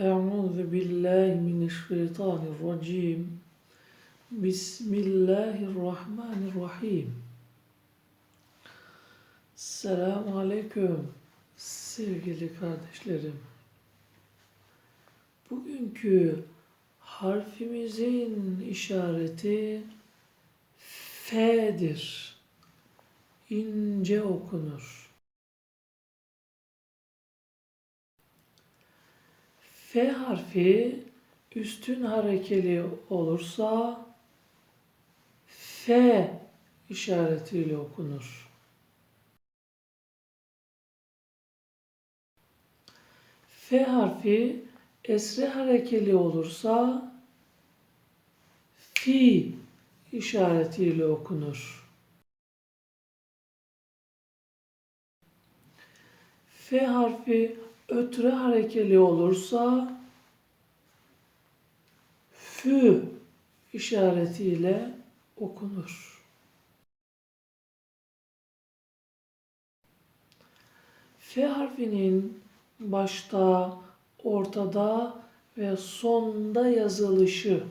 أعوذ بالله من الشيطان الرجيم بسم الله الرحمن الرحيم Selamun Aleyküm sevgili kardeşlerim. Bugünkü harfimizin işareti F'dir. İnce okunur. F harfi üstün harekeli olursa F işaretiyle okunur. F harfi esre harekeli olursa fi işaretiyle okunur. F harfi ötre harekeli olursa fü işaretiyle okunur. F harfinin başta, ortada ve sonda yazılışı